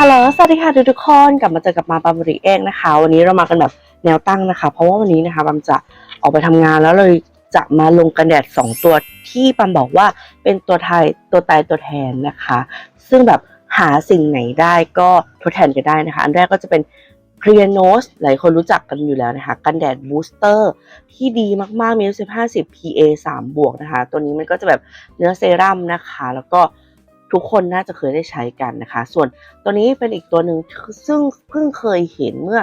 ฮัลโหล สวัสดีค่ะทุกๆคน กลับมาเจอกับมาปาบริเองนะคะ วันนี้เรามากันแบบแนวตั้งนะคะ เพราะว่าวันนี้นะคะบัมจะออกไปทำงานแล้วเลยจะมาลงกันแดด 2 ตัวที่บัมบอกว่าเป็นตัวไทยตัวตายตัวแทนนะคะ ซึ่งแบบหาสิ่งไหนได้ก็ทดแทนกันได้นะคะ อันแรกก็จะเป็น c l e a r n o s หลายคนรู้จักกันอยู่แล้วนะคะ กันแดดบูสเตอร์ที่ดีมากๆมี s 5 0 PA 3บวกนะคะ ตัวนี้มันก็จะแบบเนื้อเซรั่มนะคะ แล้วก็ ทุกคนน่าจะเคยได้ใช้กันนะคะ ส่วนตัวนี้เป็นอีกตัวหนึ่งซึ่งเพิ่งเคยเห็นเมื่อ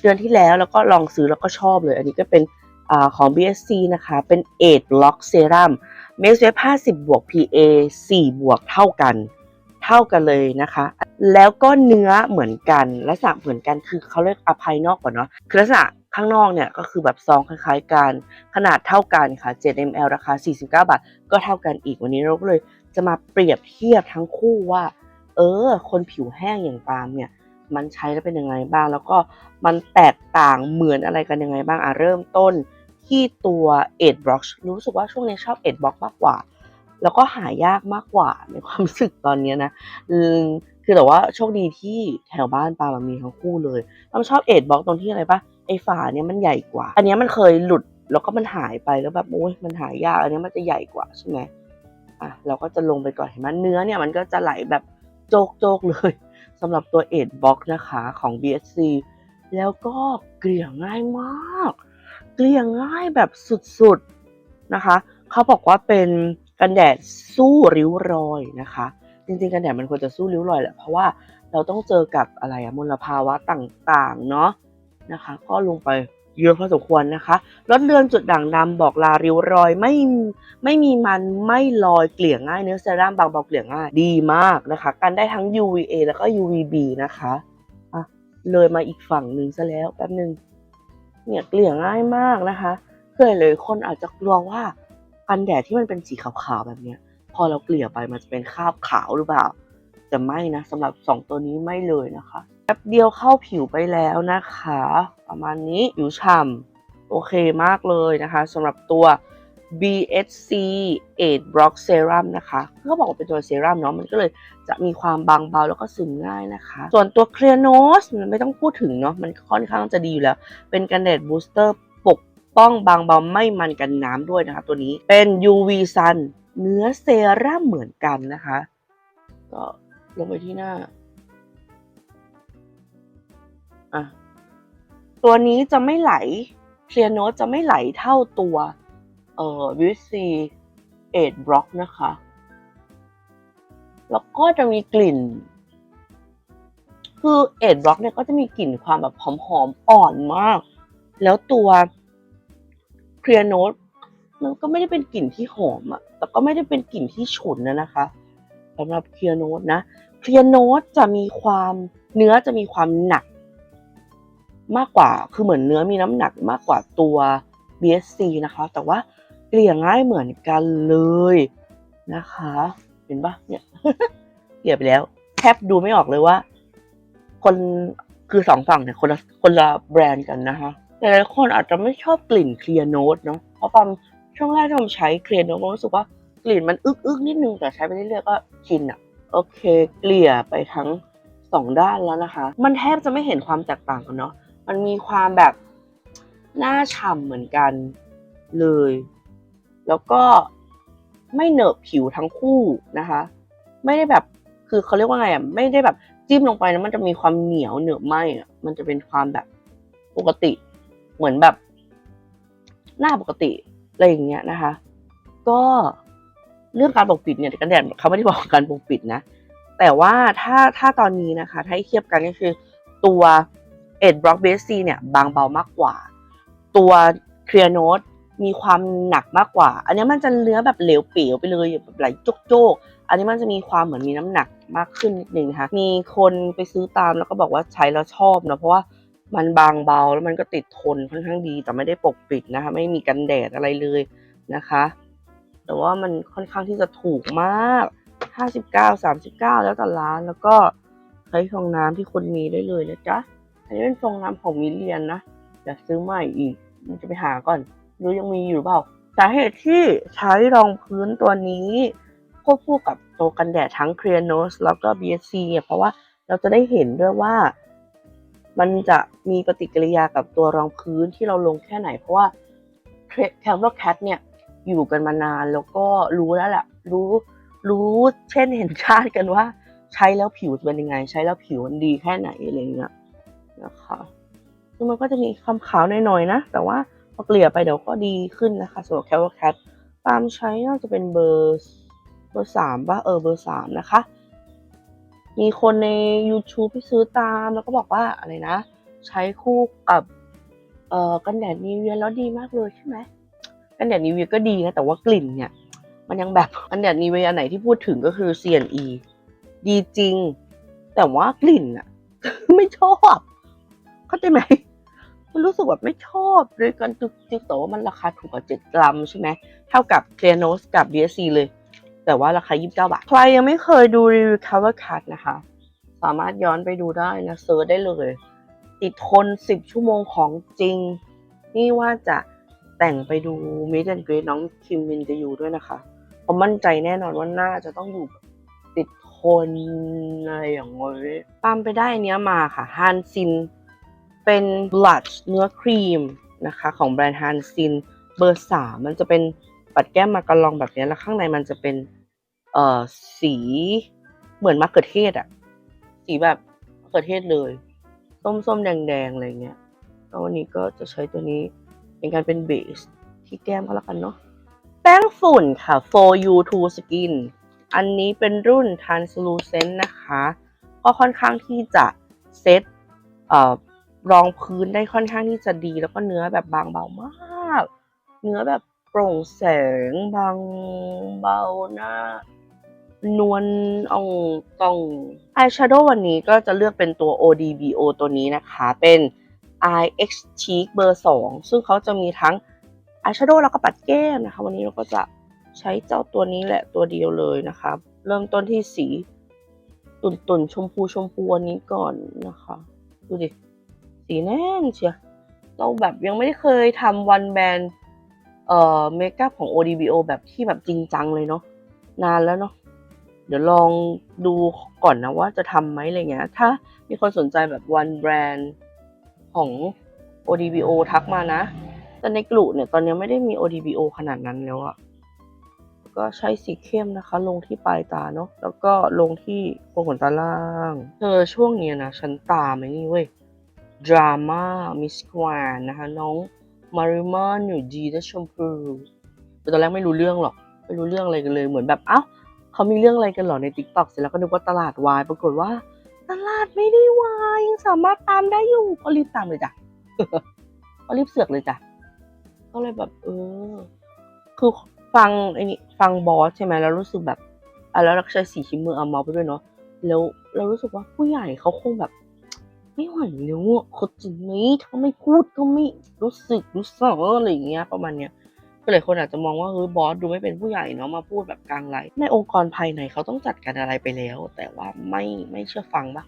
เดือนที่แล้วแล้วก็ลองซื้อแล้วก็ชอบเลย อันนี้ก็เป็นอของ BSC นะคะ เป็น8 Block Serum m a x w e 50 บวก PA 4 บวกเท่ากัน เท่ากันเลยนะคะ แล้วก็เนื้อเหมือนกันลักษณะเหมือนกันคือเขาเรียกอภัยนอกก่อนเนาะคือลักษณะข้างนอกเนี่ยก็คือแบบซองคล้ายๆกัน ขนาดเท่ากันค่ะ 7 ml ราคา 49 บาท ก็เท่ากันอีกวันนี้เราก็เลย จะมาเปรียบเทียบทั้งคู่ว่า เออ คนผิวแห้งอย่างปาล์มเนี่ย มันใช้แล้วเป็นยังไงบ้าง แล้วก็มันแตกต่างเหมือนอะไรกันยังไงบ้างอะเริ่มต้นที่ตัวเอ็ดบล็อกรู้สึกว่าช่วงนี้ชอบเอ็ดบล็อกมากกว่า แล้วก็หายากมากกว่าในความรู้สึกตอนนี้นะคือแต่ว่าโชคดีที่แถวบ้านปามันมีทั้งคู่เลยเราชอบเอ็ดบล็อกตรงที่อะไรปะไอฝาเนี่ยมันใหญ่กว่า อันนี้มันเคยหลุดแล้วก็มันหายไปแล้วแบบโอ้ยมันหายาก อันนี้มันจะใหญ่กว่าใช่ไหม อะเราก็จะลงไปก่อนเห็นไหมเนื้อเนี่ยมันก็จะไหลแบบโจกโจกๆเลยสำหรับตัวเอ็ดบล็อกนะคะของ BSC แล้วก็เกลี่ยง่ายมาก เกลี่ยง่ายแบบสุดๆนะคะ เขาบอกว่าเป็นกันแดดสู้ริ้วรอยนะคะ จริงๆ กันแดดมันควรจะสู้ริ้วรอยแหละเพราะว่าเราต้องเจอกับอะไรอะมลภาวะต่างๆเนาะนะคะ ก็ลงไป เยอะพอสมควรนะคะลดเลือนจุดด่างดำบอกลาริ้วรอยไม่ไม่มีมันไม่ลอยเกลี่ยง่ายเนื้อเซรั่มบางเบาเกลี่ยง่ายดีมากนะคะกันได้ทั้ง UVA แล้วก็ UVB นะคะอะเลยมาอีกฝั่งหนึ่งซะแล้วแป๊บนึงเนี่ยเกลี่ยง่ายมากนะคะเพื่อเลยคนอาจจะกลัวว่ากันแดดที่มันเป็นสีขาวๆแบบเนี้ย พอเราเกลี่ยไปมันจะเป็นคราบขาวหรือเปล่าแต่ไม่นะสำหรับ 2 ตัวนี้ไม่เลยนะคะแป๊บเดียวเข้าผิวไปแล้วนะคะ ประมาณนี้ผิวฉ่ำโอเคมากเลยนะคะสำหรับตัว BSC 8 Block Serum นะคะเขาบอกว่าเป็นตัวเซรั่มเนาะมันก็เลยจะมีความบางเบาแล้วก็ซึมง่ายนะคะ ส่วนตัว Clear Nose มันไม่ต้องพูดถึงเนาะมันค่อนข้างจะดีอยู่แล้ว เป็นกันแดดบูสเตอร์ปกป้องบางเบาไม่มันกันน้ำด้วยนะคะตัวนี้เป็น UV Sun เนื้อเซรั่มเหมือนกันนะคะ ก็ลงไปที่หน้าอะ ตัวนี้จะไม่ไหลเคลียร์โน e จะไม่ไหลเท่าตัวเอ่อวิซีเอ็ดบล็อกนะคะ แล้วก็จะมีกลิ่น คือเอ็ดบล็อกเนี่ยก็จะมีกลิ่นความแบบหอมๆอ่อนมาก แล้วตัวเคลียร์โน e มันก็ไม่ได้เป็นกลิ่นที่หอมอะแต่ก็ไม่ได้เป็นกลิ่นที่ฉุนนะนะคะสำหรับเคลียร์โน e นะเคลียร์โน e จะมีความเนื้อจะมีความหนัก มากกว่าคือเหมือนเนื้อมีน้ำหนักมากกว่าตัว BSC นะคะ แต่ว่าเกลี่ยง่ายเหมือนกันเลยนะคะ เห็นปะเนี่ยเกลี่ยไปแล้ว แทบดูไม่ออกเลยว่า คนคือสองฝั่งเนี่ยคนละคนละแบรนด์กันนะคะแต่หลายคนอาจจะไม่ชอบกลิ่นเคลียร์โน e เนาะเพราะตอนช่วงแรกที่ผมใช้เคลียร์โน e ผมรู้สึกว่ากลิ่นมันอึกอึกนิดนึงแต่ใช้ไปเรื่อยๆก็ชินอะโอเค เกลี่ยไปทั้งสองด้านแล้วนะคะ มันแทบจะไม่เห็นความแตกต่างกันเนาะ มันมีความแบบหน้าฉ่ำเหมือนกันเลย แล้วก็ไม่เหนอะผิวทั้งคู่นะคะ ไม่ได้แบบคือเขาเรียกว่าไงอะไม่ได้แบบจิ้มลงไปแล้วมันจะมีความเหนียวเหนอะไหมอะมันจะเป็นความแบบปกติเหมือนแบบ หน้าปกติอะไรอย่างเงี้ยนะคะ ก็เรื่องการปกปิดเนี่ยกันแดดเขาไม่ได้บอกการปกปิดนะ แต่ว่าถ้าถ้าตอนนี้นะคะ ถ้าให้เทียบกันก็คือตัว เอ็ดบล็อกเบสซีเนี่ยบางเบามากกว่า ตัวเคลียร์โน e มีความหนักมากกว่า อันนี้มันจะเนื้อแบบเหลวเป๋วไปเลยแบบไหลโจกๆ อันนี้มันจะมีความเหมือนมีน้ำหนักมากขึ้นนิดนึงนะคะ มีคนไปซื้อตามแล้วก็บอกว่าใช้แล้วชอบเนะเพราะว่ามันบางเบาแล้วมันก็ติดทนค่อนข้างดีแต่ไม่ได้ปกปิดนะคะ ไม่มีกันแดดอะไรเลยนะคะ แต่ว่ามันค่อนข้างที่จะถูกมาก 59 39 แล้วแต่ร้านแล้วก็ใช้ฟองน้ำที่คนมีได้เลยนะจ๊ะ อันนี้เป็นฟองน้ำของมิเลียนนะอยากซื้อใหม่อีก มันจะไปหาก่อนรู้ยังมีอยู่หรือเปล่า สาเหตุที่ใช้รองพื้นตัวนี้ควบคู่กับตัวกันแดดทั้ง c l e a r n o s แล้วก็ BSC เนี่ยเพราะว่าเราจะได้เห็นด้วยว่า มันจะมีปฏิกิริยากับตัวรองพื้นที่เราลงแค่ไหน เพราะว่าแคมเบอร์แคทเนี่ยอยู่กันมานานแล้วก็รู้แล้วแหละรู้รู้เช่นเห็นชาติกันว่า ใช้แล้วผิวเป็นยังไง ใช้แล้วผิวมันดีแค่ไหนอะไรเงี้ย นะคะซึ่งมันก็จะมีความขาวหน่อยๆนะ แต่ว่าพอเกลี่ยไปเดี๋ยวก็ดีขึ้นนะคะสำหรับแคมเบอร์แคทปามใช้น่าจะเป็นเบอร์เบอร์สามป่ะเออเบอร์สามนะคะ มีคนใน YouTube ที่ซื้อตามแล้วก็บอกว่าอะไรนะ ใช้คู่กับเอ่อกันแดดนิเวียแล้วดีมากเลยใช่ไหมกันแดดนิเวียก็ดีนะแต่ว่ากลิ่นเนี่ยมันยังแบบกันแดดนิเวียอันไหนที่พูดถึงก็คือ CNE ดีจริง แต่ว่ากลิ่นอะไม่ชอบ เข้าใจไหมมันรู้สึกแบบไม่ชอบเลยกันจุกจิกแต่ว่ามันราคาถูกกว่า7กรัมใช่ไหมเท่ากับ c l e a r n o s กับ BSC เลย แต่ว่าราคา 29 บาท ใครยังไม่เคยดูรีวิว Cover Cut นะคะ สามารถย้อนไปดูได้นะเซิร์ชได้เลย ติดทน 10 ชั่วโมงของจริง นี่ว่าจะแต่งไปดู m e d and Grade น้องคิมมินจะอยู่ด้วยนะคะผมมั่นใจแน่นอนว่าน่าจะต้องอยู่ติดทนอะไรอย่างเงี้ยตามไปได้อันเนี้ยมาค่ะฮันซิน เป็นบลัชเนื้อครีมนะคะของแบรนด์ฮันซินเบอร์สามมันจะเป็นปัดแก้มมากระลองแบบนี้แล้วข้างในมันจะเป็นเอ่อสีเหมือนมะเขือเทศอะสีแบบมะเขือเทศเลย ส้มๆ แดงๆ อะไรเงี้ยแล้ววันนี้ก็จะใช้ตัวนี้เป็นการเป็นเบสที่แก้มก็แล้วกันเนาะแป้งฝุ่นค่ะ for you to skin อันนี้เป็นรุ่น translucent นะคะ ก็ค่อนข้างที่จะเซตเอ่อ รองพื้นได้ค่อนข้างที่จะดี แล้วก็เนื้อแบบบางเบามาก เนื้อแบบโปร่งแสงบางเบาหน้านวลอ่องตองอายแชโดว์วันนี้ก็จะเลือกเป็นตัว ODBO ตัวนี้นะคะ เป็น Eye X Cheek เบอร์ 2 ซึ่งเขาจะมีทั้งอายแชโดว์แล้วก็ปัดแก้มนะคะ วันนี้เราก็จะใช้เจ้าตัวนี้แหละตัวเดียวเลยนะคะ เริ่มต้นที่สีตุ่นตุ่นๆชมพูชมพูอันนี้ก่อนนะคะ ดูดิ สีแน่นเชียวเราแบบยังไม่ได้เคยทำวันแบนเอ่อเมคอัพของ ODBO แบบที่แบบจริงจังเลยเนาะนานแล้วเนาะเดี๋ยวลองดูก่อนนะว่าจะทำไหมอะไรเงี้ย ถ้ามีคนสนใจแบบวันแบรนด์ของ ODBO ทักมานะ แต่ในกลุ่เนี่ย ตอนนี้ไม่ได้มี ODBO ขนาดนั้นแล้วอะก็ใช้สีเข้มนะคะ ลงที่ปลายตาเนาะแล้วก็ลงที่โคนขนตาล่าง เธอช่วงนี้นะ ฉันตาไอ้นี่เว้ย ดราม่ามิสควนนะคะ น้องมาริมาหนูดีและชมพูแต่ตอนแรกไม่รู้เรื่องหรอก ไม่รู้เรื่องอะไรกันเลยเหมือนแบบเอ้าเขามีเรื่องอะไรกันหรอใน t ิ k t o k เสร็จแล้วก็นึกว่าตลาดวายปรากฏว่า ตลาดไม่ได้วายยังสามารถตามได้อยู่ก็รีบตามเลยจ้ะก็รีบเสือกเลยจ้ะก็เลยแบบเออ คือฟังไอ้นี่ฟังบอสใช่ไหมแล้วรู้สึกแบบอะแล้วเราก็ใช้สีชิมเมอเอามาไปด้วยเนาะแล้วเรารู้สึกว่าผู้ใหญ่เขาคงแบบ ไม่ไหวแล้วอะเขาจริงไหมถ้าไม่พูดก็ไม่รู้สึกรู้สึกอะไรอย่างเงี้ยประมาณเนี้ยก็เลยคนอาจจะมองว่าเฮ้ยบอสดูไม่เป็นผู้ใหญ่เนาะมาพูดแบบกลางไลฟ์ในองค์กรภายในเขาต้องจัดการอะไรไปแล้ว แต่ว่าไม่ไม่เชื่อฟังปะ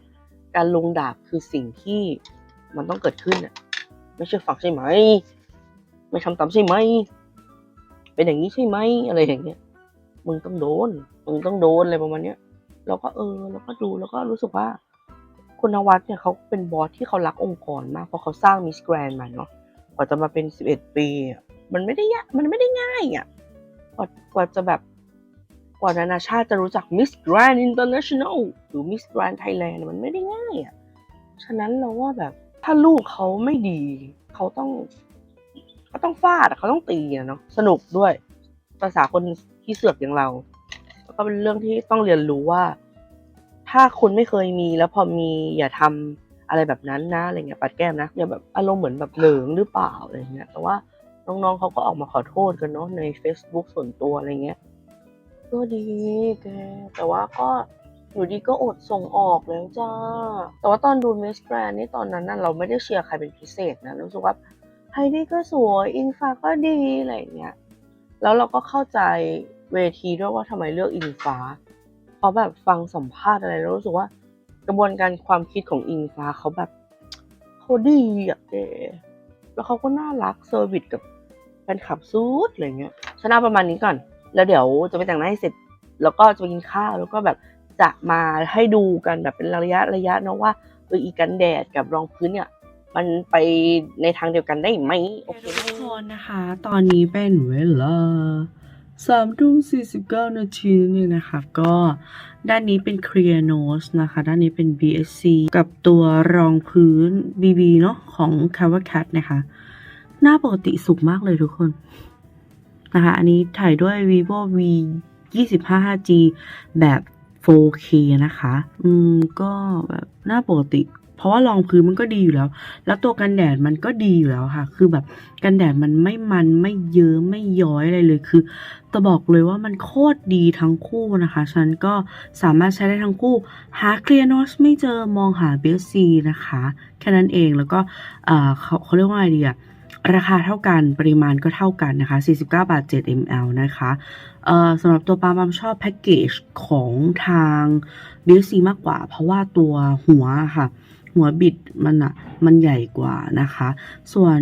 การลงดาบคือสิ่งที่มันต้องเกิดขึ้นอะไม่เชื่อฟังใช่ไหม ไม่ทำตามใช่ไหม เป็นอย่างนี้ใช่ไหมอะไรอย่างเงี้ยมึงต้องโดนมึงต้องโดนอะไรประมาณเนี้ยเราก็เออเราก็ดูแล้วก็รู้สึกว่า คุณนวัดเนี่ยเขาเป็นบอสที่เขารักองค์กรมาก เพราะเขาสร้างมิสแกรนมาเนาะกว่าจะมาเป็นสิบเอ็ดปีมันไม่ได้ยากมันไม่ได้ง่ายอะกว่ากว่าจะแบบกว่านานาชาติจะรู้จัก Miss Grand International หรือ Miss Grand Thailand มันไม่ได้ง่ายอะฉะนั้นเราว่าแบบถ้าลูกเขาไม่ดี เขาต้องเขาต้องฟาดเขาต้องตีอะเนาะสนุกด้วยภาษาคนที่เสือกอย่างเรา แล้วก็เป็นเรื่องที่ต้องเรียนรู้ว่า ถ้าคุณไม่เคยมีแล้วพอมีอย่าทำอะไรแบบนั้นนะอะไรเงี้ยปัดแก้มนะอย่าแบบอารมณ์เหมือนแบบเหลิงหรือเปล่าอะไรเงี้ยแต่ว่าน้องๆเขาก็ออกมาขอโทษกันเนาะใน Facebook ส่วนตัวอะไรเงี้ยก็ดีแกแต่ว่าก็อยู่ดีก็อดส่งออกแล้วจ้า แต่ว่าตอนดู Miss Grand นี่ตอนนั้นน่ะเราไม่ได้เชียร์ใครเป็นพิเศษนะรู้สึกว่าไฮดี้ก็สวยอิงฟ้าก็ดีอะไรเงี้ยแล้วเราก็เข้าใจเวทีด้วยว่าทำไมเลือกอิงฟ้า พราะแบบฟังสัมภาษณ์อะไรแล้วรู้สึกว่า กระบวนการความคิดของอิงฟ้าเขาแบบเขาดีอะแกแล้วเขาก็น่ารักเซอร์วิสกับแฟนคลับซูดอะไรเงี้ยชนะประมาณนี้ก่อน แล้วเดี๋ยวจะไปแต่งหน้าให้เสร็จ แล้วก็จะไปกินข้าวแล้วก็แบบจะมาให้ดูกันแบบเป็นระยะระยะเนาะว่าเอออีกันแดดกับรองพื้นเนี่ยมันไปในทางเดียวกันได้ไหมโอเคทุกคนนะคะ ตอนนี้เป็นเวลา สามทุ่มสี่สิบเก้านาทีนี่นะคะก็ด้านนี้เป็น Clear Nose นะคะ ด้านนี้เป็น BSC กับตัวรองพื้น BB เนาะของ Cover Cat นะคะ หน้าปกติสุกมากเลยทุกคนนะคะ อันนี้ถ่ายด้วย vivo v 25 5G แบบ 4K นะคะ อืม ก็แบบหน้าปกติ เพราะว่ารองพื้นมันก็ดีอยู่แล้ว แล้วตัวกันแดดมันก็ดีอยู่แล้วค่ะ คือแบบกันแดดมันไม่มันไม่เยิ้มไม่ย้อยอะไรเลยคือจะบอกเลยว่ามันโคตรดีทั้งคู่นะคะ ฉันก็สามารถใช้ได้ทั้งคู่ หา Clear Nose ไม่เจอมองหา BSC นะคะ แค่นั้นเองแล้วก็เออเขาเขาเรียกว่าอะไรดีอะราคาเท่ากันปริมาณก็เท่ากันนะคะ 49 บาท 7 ml นะคะเอ่อสำหรับตัวปาล์มปามชอบแพ็กเกจของทาง BSC มากกว่า เพราะว่าตัวหัวค่ะ หัวบิดมันอะมันใหญ่กว่านะคะ ส่วน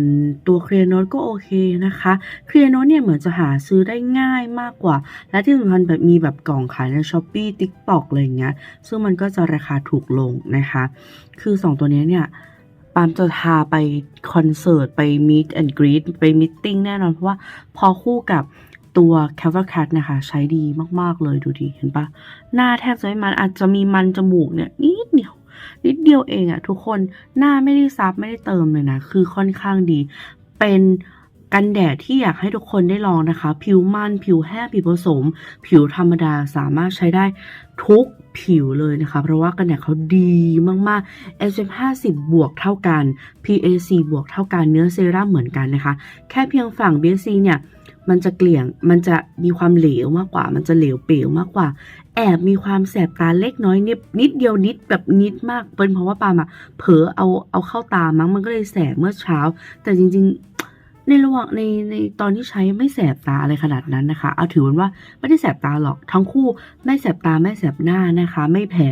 ตัวเคลียร์โนตก็โอเคนะคะเคลียร์โนตเนี่ยเหมือนจะหาซื้อได้ง่ายมากกว่า และที่สำคัญแบบมีแบบกล่องขายใน s h อ p e e TikTok อะไรเงี้ย ซึ่งมันก็จะราคาถูกลงนะคะ คือ 2 ตัวเนี้ยเนี่ยปามจะพาไปคอนเสิร์ต ไป Meet and Greet ไปมิทติ้งแน่นอน เพราะว่าพอคู่กับตัว c a v a c a t นะคะ ใช้ดีมาก ๆ เลยดูดีเห็นปะหน้าแทบจะไม่มันอาจจะมีมันจมูกเนี่ยนิดเดียว นิดเดียวเองอะทุกคนหน้าไม่ได้ซับไม่ได้เติมเลยนะ คือค่อนข้างดี เป็นกันแดดที่อยากให้ทุกคนได้ลองนะคะ ผิวมันผิวแห้งผิวผสม ผิวธรรมดาสามารถใช้ได้ทุกผิวเลยนะคะ เพราะว่ากันแดดเขาดีมากๆ SPF 50 บวกเท่ากัน PAC บวกเท่ากันเนื้อเซรั่มเหมือนกันนะคะ แค่เพียงฝั่ง BSC เนี่ย มันจะเกลี่ยง มันจะมีความเหลวมากกว่า มันจะเหลวเป๋วมากกว่า แอบมีความแสบตาเล็กน้อยนิดนิดเดียวนิดแบบนิดมาก เป็นเพราะว่าปามอะเผลอเอาเอาเข้าตามั้ง มันก็เลยแสบเมื่อเช้า แต่จริง ๆ ในระหว่างในในตอนที่ใช้ไม่แสบตาอะไรขนาดนั้นนะคะ เอาถือว่าไม่ได้แสบตาหรอก ทั้งคู่ไม่แสบตาไม่แสบหน้านะคะ ไม่แพ้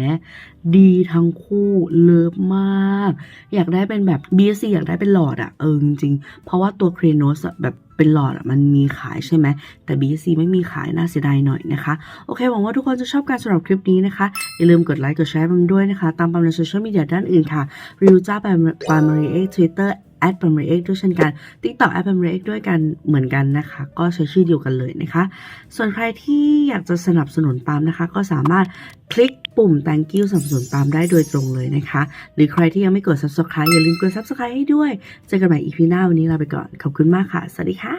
ดีทั้งคู่เลิฟมาก อยากได้เป็นแบบ BSC อยากได้เป็นหลอดอะเออจริงๆเพราะว่าตัวเครโนสแบบ เป็นหลอดมันมีขายใช่ไหมแต่ BSC ไม่มีขายน่าเสียดายหน่อยนะคะ โอเค หวังว่าทุกคนจะชอบการสำหรับคลิปนี้นะคะ อย่าลืมกดไลค์กดแชร์มันด้วยนะคะ ตามปามในโซเชียลมีเดียด้านอื่นค่ะ รีวิวจ้าปมปามรีเอ็กทวิตเตอร์ แอดปามรีเอ็กด้วยเช่นกันติ๊กต็อกแอดปรเอ็กด้วยกันเหมือนกันนะคะ ก็ใช้ชื่อเดียวกันเลยนะคะ ส่วนใครที่อยากจะสนับสนุนปาล์มนะคะ ก็สามารถคลิกปุ่ม thank you สนับสนุนปาล์มได้โดยตรงเลยนะคะ หรือใครที่ยังไม่กด subscribe อย่าลืมกด subscribe ให้ด้วย เจอกันใหม่ EP หน้าวันนี้ลาไปก่อน ขอบคุณมากค่ะ สวัสดีค่ะ